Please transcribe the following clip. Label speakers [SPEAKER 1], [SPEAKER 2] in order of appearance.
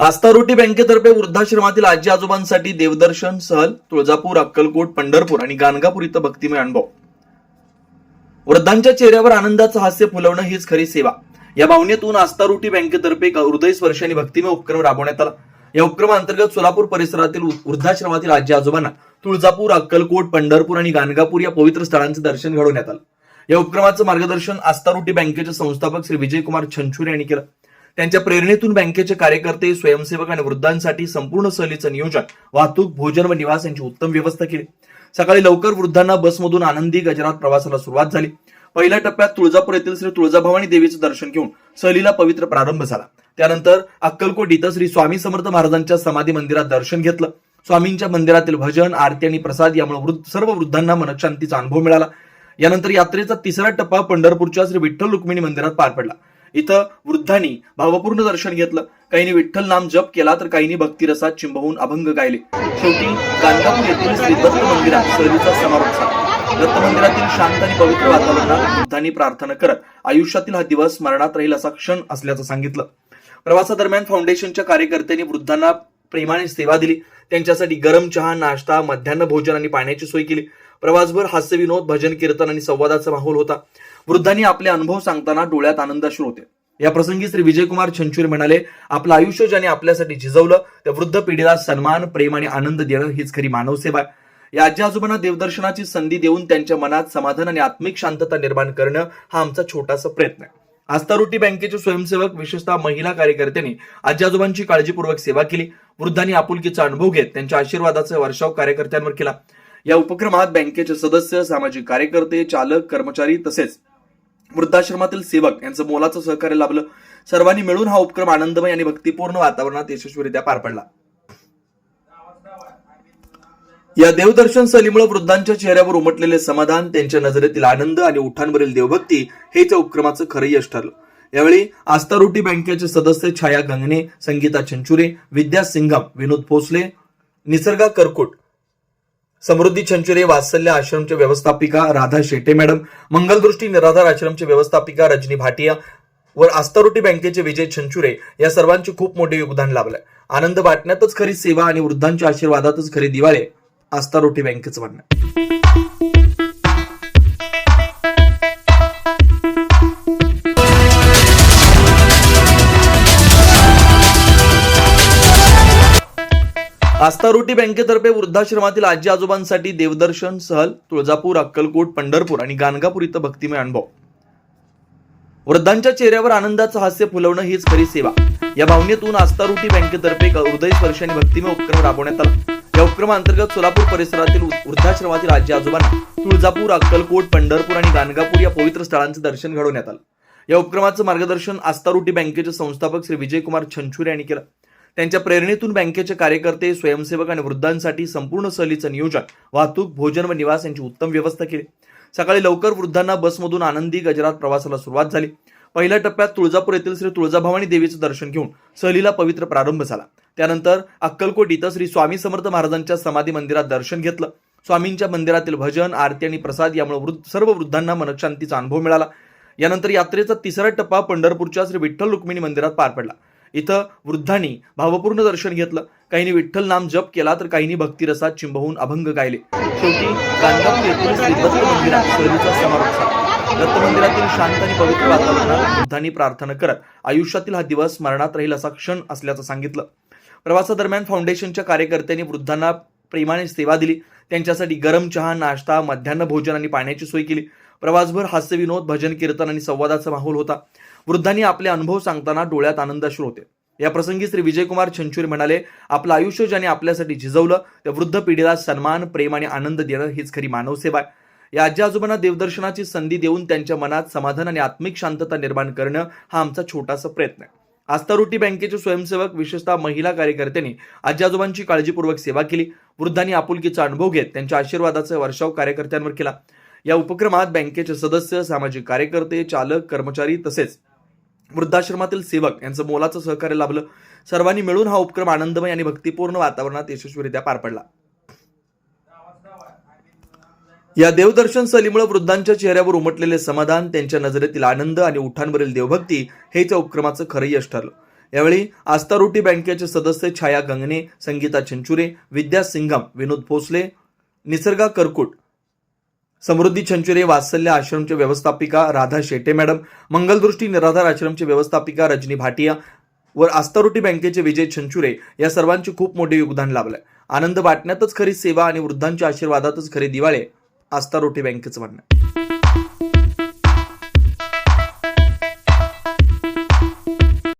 [SPEAKER 1] आस्था रोटी बँकेतर्फे वृद्धाश्रमातील आजी आजोबांसाठी देवदर्शन सहल तुळजापूर अक्कलकोट पंढरपूर आणि गाणगापूर इथं भक्तिमय अनुभव. वृद्धांच्या चेहऱ्यावर आनंदाचं हास्य फुलवणं हीच खरी सेवा. या भावनेतून आस्था रोटी बँकेतर्फे एक हृदय स्पर्श आणि भक्तिमय उपक्रम राबवण्यात आला. या उपक्रमांतर्गत सोलापूर परिसरातील वृद्धाश्रमातील आजी आजोबांना तुळजापूर अक्कलकोट पंढरपूर आणि गाणगापूर या पवित्र स्थळांचं दर्शन घडवण्यात आलं. या उपक्रमाचं मार्गदर्शन आस्था रोटी बँकेचे संस्थापक श्री विजयकुमार छंछुरे यांनी केलं. त्यांच्या प्रेरणेतून बँकेचे कार्यकर्ते स्वयंसेवक आणि वृद्धांसाठी संपूर्ण सहलीचं नियोजन वाहतूक भोजन व निवास यांची उत्तम व्यवस्था केली. सकाळी लवकर वृद्धांना बसमधून आनंदी गजरात प्रवासाला सुरुवात झाली. पहिल्या टप्प्यात तुळजापूर येथील श्री तुळजाभवानी देवीचं दर्शन घेऊन सहलीला पवित्र प्रारंभ झाला. त्यानंतर अक्कलकोट इथं श्री स्वामी समर्थ महाराजांच्या समाधी मंदिरात दर्शन घेतलं. स्वामींच्या मंदिरातील भजन आरती आणि प्रसाद यामुळे वृद्ध सर्व वृद्धांना मनशांतीचा अनुभव मिळाला. यानंतर यात्रेचा तिसरा टप्पा पंढरपूरच्या श्री विठ्ठल रुक्मिणी मंदिरात पार पडला. इथं वृद्धांनी भावपूर्ण दर्शन घेतलं. काहींनी विठ्ठल नाम जप केला तर काहींनी भक्तिरसात चिंबवून अभंग गायले. शेवटी गाणगापूर येथील श्री दत्त मंदिरात सहलीचा समारोप झाला. दत्त मंदिरातील शांत आणि पवित्र वातावरणात वृद्धांनी प्रार्थना करत आयुष्यातील हा दिवस स्मरणात राहील असा क्षण असल्याचं सांगितलं. प्रवासादरम्यान फाउंडेशनच्या कार्यकर्त्यांनी वृद्धांना प्रेमाने सेवा दिली. त्यांच्यासाठी गरम चहा नाश्ता मध्यान्ह भोजन आणि पाण्याची सोय केली. प्रवासभर हास्यविनोद भजन कीर्तन आणि संवादाचा माहोल होता. वृद्धांनी आपले अनुभव सांगताना डोळ्यात आनंदाश्रू होते. या प्रसंगी श्री विजयकुमार छंचुरे म्हणाले आपलं आयुष्य ज्याने आपल्यासाठी झिजवलं त्या वृद्ध पिढीला सन्मान प्रेम आणि आनंद देणं हीच खरी मानवसेवा आहे. या आजी आजोबांना देवदर्शनाची संधी देऊन त्यांच्या मनात समाधान आणि आत्मिक शांतता निर्माण करणं हा आमचा छोटासा प्रयत्न आहे. आस्था रोटी बँकेचे स्वयंसेवक विशेषतः महिला कार्यकर्त्यांनी आजी आजोबांची काळजीपूर्वक सेवा केली. वृद्धांनी आपुलकीचा अनुभव घेत त्यांच्या आशीर्वादाचा वर्षाव कार्यकर्त्यांवर केला. या उपक्रमात बँकेचे सदस्य सामाजिक कार्यकर्ते चालक कर्मचारी तसेच वृद्धाश्रमातील सेवक यांचं मोलाचं सहकार्य लाभलं. सर्वांनी मिळून हा उपक्रम आनंदमय आणि भक्तिपूर्ण वातावरणात यशस्वीरित्या पार पडला. या देवदर्शन सहलीमुळे वृद्धांच्या चेहऱ्यावर उमटलेले समाधान त्यांच्या नजरेतील आनंद आणि उठांवरील देवभक्ती हेच या उपक्रमाचं खरं यश ठरलं. यावेळी आस्था रोटी बँकेचे सदस्य छाया गंगणे संगीता चंचुरे विद्या सिंघम विनोद भोसले निसर्गा करकोट समृद्धी छंचुरे वात्सल्य आश्रमचे व्यवस्थापिका राधा शेटे मॅडम मंगलदृष्टी निराधार आश्रमचे व्यवस्थापिका रजनी भाटिया व आस्थारोटी बँकेचे विजय छंचुरे या सर्वांचे खूप मोठे योगदान लाभलंय. आनंद वाटण्यातच खरी सेवा आणि वृद्धांच्या आशीर्वादातच खरी दिवाळी आस्था रोटी बँकेचं म्हणणं आस्था रोटी बँकेतर्फे वृद्धाश्रमातील आजी आजोबांसाठी देवदर्शन सहल तुळजापूर अक्कलकोट पंढरपूर आणि गाणगापूर इथं भक्तिमय अनुभव. वृद्धांच्या चेहऱ्यावर आनंदाचं हास्य फुलवणं हीच खरी सेवा. या भावनेतून आस्था रोटी बँकेतर्फे एक हृदय स्पर्श आणि भक्तिमय उपक्रम राबवण्यात आला. या उपक्रमांतर्गत सोलापूर परिसरातील वृद्धाश्रमातील आजी आजोबांना तुळजापूर अक्कलकोट पंढरपूर आणि गाणगापूर या पवित्र स्थळांचं दर्शन घडवण्यात आलं. या उपक्रमाचं मार्गदर्शन आस्था रोटी बँकेचे संस्थापक श्री विजयकुमार छंछुरे यांनी केलं. त्यांच्या प्रेरणेतून बँकेचे कार्यकर्ते स्वयंसेवक आणि वृद्धांसाठी संपूर्ण सहलीचं नियोजन वाहतूक भोजन व निवास यांची उत्तम व्यवस्था केली. सकाळी लवकर वृद्धांना बसमधून आनंदी गजरात प्रवासाला सुरुवात झाली. पहिल्या टप्प्यात तुळजापूर येथील श्री तुळजाभवानी देवीचं दर्शन घेऊन सहलीला पवित्र प्रारंभ झाला. त्यानंतर अक्कलकोट इथं श्री स्वामी समर्थ महाराजांच्या समाधी मंदिरात दर्शन घेतलं. स्वामींच्या मंदिरातील भजन आरती आणि प्रसाद यामुळे वृद्ध सर्व वृद्धांना मनशांतीचा अनुभव मिळाला. यानंतर यात्रेचा तिसरा टप्पा पंढरपूरच्या श्री विठ्ठल रुक्मिणी मंदिरात पार पडला. इथं वृद्धांनी भावपूर्ण दर्शन घेतलं. काहींनी विठ्ठल नाम जप केला तर काहींनी भक्तिरसात चिंबवून अभंग गायले. शेवटी गाणगापूर येथील मंदिरात सहलीचा समारोप झाला. दत्त मंदिरातील शांत आणि पवित्र वातावरणात वृद्धांनी प्रार्थना करत आयुष्यातील हा दिवस स्मरणात राहील असा क्षण असल्याचं सांगितलं. प्रवासादरम्यान फाउंडेशनच्या कार्यकर्त्यांनी वृद्धांना प्रेमाने सेवा दिली. त्यांच्यासाठी गरम चहा नाश्ता मध्यान्ह भोजन आणि पाण्याची सोय केली. प्रवासभर हास्यविनोद भजन कीर्तन आणि संवादाचा माहोल होता. वृद्धांनी आपले अनुभव सांगताना डोळ्यात आनंदाश्रू होते. या प्रसंगी श्री विजयकुमार छंचुरी म्हणाले आपलं आयुष्य ज्याने आपल्यासाठी झिजवलं त्या वृद्ध पिढीला सन्मान प्रेम आणि आनंद देणं हीच खरी मानवसेवा आहे. या आजी आजोबांना देवदर्शनाची संधी देऊन त्यांच्या मनात समाधान आणि आत्मिक शांतता निर्माण करणं हा आमचा छोटासा प्रयत्न आहे. आस्था रोटी बँकेचे स्वयंसेवक विशेषतः महिला कार्यकर्त्यांनी आजी आजोबांची काळजीपूर्वक सेवा केली. वृद्धांनी आपुलकीचा अनुभव घेत त्यांच्या आशीर्वादाचा वर्षाव कार्यकर्त्यांवर केला. या उपक्रमात बँकेचे सदस्य सामाजिक कार्यकर्ते चालक कर्मचारी तसेच वृद्धाश्रमातील सेवक यांचं मोलाचं सहकार्य लाभलं. सर्वांनी मिळून हा उपक्रम आनंदमय आणि भक्तिपूर्ण वातावरणात यशस्वीरित्या पार पडला. या देवदर्शन सहलीमुळे वृद्धांच्या चेहऱ्यावर उमटलेले समाधान त्यांच्या नजरेतील आनंद आणि उठांवरील देवभक्ती हेच या उपक्रमाचं खरं यश ठरलं. यावेळी आस्तारोटी बँकेचे सदस्य छाया गंगणे संगीता चंचुरे विद्या सिंघम विनोद भोसले निसर्गा करकुट समृद्धी छंचुरे वात्सल्य आश्रमचे व्यवस्थापिका राधा शेटे मॅडम मंगलदृष्टी निराधार आश्रमचे व्यवस्थापिका रजनी भाटिया व आस्तारोटी बँकेचे विजय छंचुरे या सर्वांचे खूप मोठे योगदान लाभलंय. आनंद वाटण्यातच खरी सेवा आणि वृद्धांच्या आशीर्वादातच खरी दिवाळे आस्तारोटी बँकेचं म्हणणं